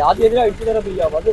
ആദ്യം എതിരാ ഇട്ടു തരത്തില്ല വന്ന്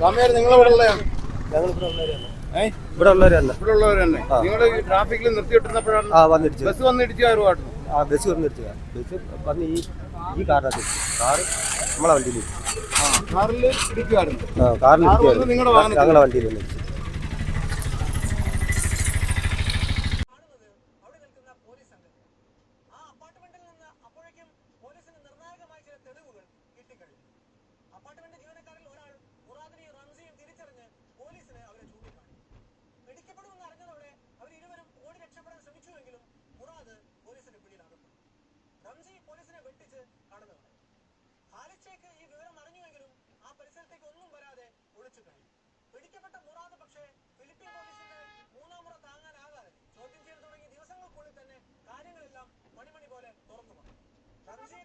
സമയം നിങ്ങൾ ഇവിടെ ഞങ്ങൾ ഇവിടെ ഉള്ളവരല്ല ഇവിടെ ഉള്ളവരല്ല ഇവിടെ ഉള്ളവർ തന്നെ നിങ്ങൾ ട്രാഫിക്കിൽ നിർത്തിയിട്ടിരുന്നപ്പോഴാണ് ആ വന്നിടിച്ചു. ബസ് വന്ന് ഇടിച്ചു കയറുമായിരുന്നു ആ ബസ് വന്നിടിച്ചു. ബസ് വന്ന് ഈ ഈ കാറിനകത്ത് കാറ് നമ്മളെ വണ്ടിയിൽ ആ കാറിൽ ഇടിക്കുമായിരുന്നു ആ കാറിൽ കാറ് വന്ന് നിങ്ങളുടെ വാഹനത്തിൽ? ഞങ്ങളെ വണ്ടിയിൽ വന്ന് വെട്ടിച്ച് കടന്നു ഹാലിച്ചേക്ക് ഈ വിവരം അറിഞ്ഞുവെങ്കിലും ആ പരിസരത്തേക്ക് ഒന്നും വരാതെ ഒളിച്ചു കഴിഞ്ഞു പിടിക്കപ്പെട്ട മുറാദ് പക്ഷേ ഫിലിപ്പീൻ പോലീസിന്റെ മൂന്നാം മുറ താങ്ങാനാകാതെ ചോദ്യം ചെയ്തു തുടങ്ങിയ ദിവസങ്ങൾക്കുള്ളിൽ തന്നെ കാര്യങ്ങളെല്ലാം മണിമണി പോലെ തുറന്നു റംസിയെ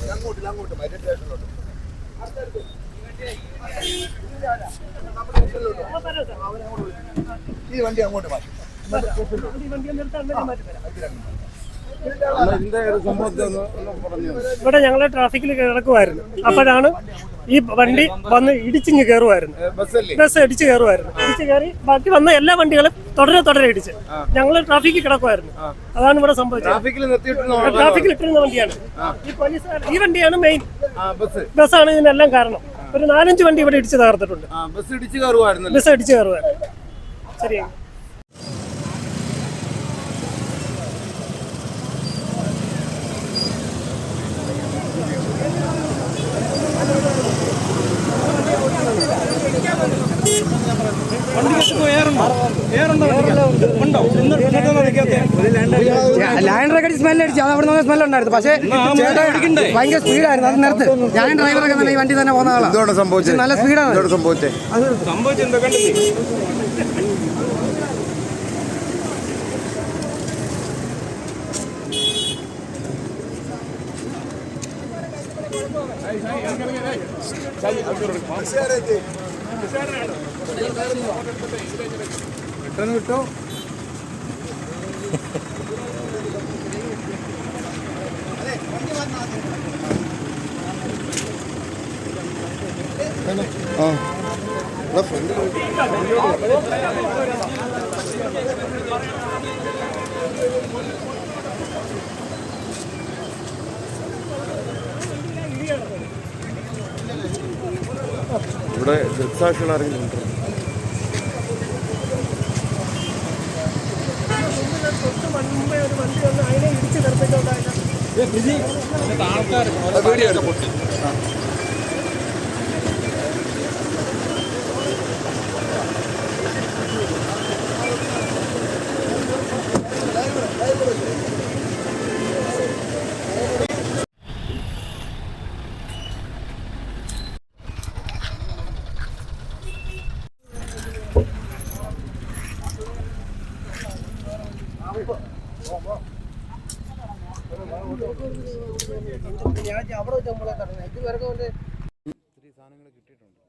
ഇങ്ങനെ അങ്ങോട്ട് മറ്റേ സ്റ്റേഷനിലോട്ട് ചെന്ന് ഈ വണ്ടി അങ്ങോട്ട് മാറ്റി. ഇവിടെ ഞങ്ങൾ ട്രാഫിക്കിൽ കിടക്കുമായിരുന്നു അപ്പോഴാണ് ഈ വണ്ടി വന്ന് ഇടിച്ചിങ്ങ് കയറുമായിരുന്നു ബസ് ഇടിച്ച് കയറുമായിരുന്നു ഇടിച്ചു കയറി ബാക്കി വന്ന എല്ലാ വണ്ടികളും തുടരെ തുടരെ ഇടിച്ച്. ഞങ്ങൾ ട്രാഫിക്കിൽ കിടക്കുമായിരുന്നു അതാണ് ഇവിടെ സംഭവിച്ചത്. ട്രാഫിക്കിൽ ഇട്ടിരുന്ന വണ്ടിയാണ്. ഈ പോലീസ് ഈ വണ്ടിയാണ് മെയിൻ ബസ് ബസ്. ബസ്സാണ് ഇതിനെല്ലാം കാരണം. ഒരു നാലഞ്ച് വണ്ടി ഇവിടെ ഇടിച്ച് തകർത്തിട്ടുണ്ട്. ബസ് ഇടിച്ച് കയറുവായിരുന്നു ബസ് ഇടിച്ച് കയറുമായിരുന്നു ശരി ലാൻഡറൊക്കെ സ്മെല്ല് അടിച്ചു. അത് അവിടെ നിന്ന് സ്മെല്ല് ഉണ്ടായിരുന്നു. പക്ഷേ ഭയങ്കര സ്പീഡായിരുന്നു അത് നിർത്ത്. ഞാൻ ഡ്രൈവറൊക്കെ തന്നെ ഈ വണ്ടി തന്നെ പോകുന്ന ആളാണ് സംഭവിച്ചത് നല്ല സ്പീഡാണ് സംഭവിച്ചത് പെട്ടെന്ന് വിട്ടോ ആ ഇവിടെ ഫ്രണ്ട് ഇവിടെ ദൃക്സാക്ഷികൾ ആരെങ്കിലും ഉണ്ടോ തൊട്ട് മുമ്പേ ആ. വണ്ടി വന്ന് അതിനെ ദൃക്സാക്ഷികൾ ആരെങ്കിലും ഉണ്ടോ അവിടെ വെച്ച് നമ്മളെ തടഞ്ഞു ഇത് വെറുതെ കൊണ്ട് ഒത്തിരി സാധനങ്ങൾ കിട്ടിയിട്ടുണ്ട്.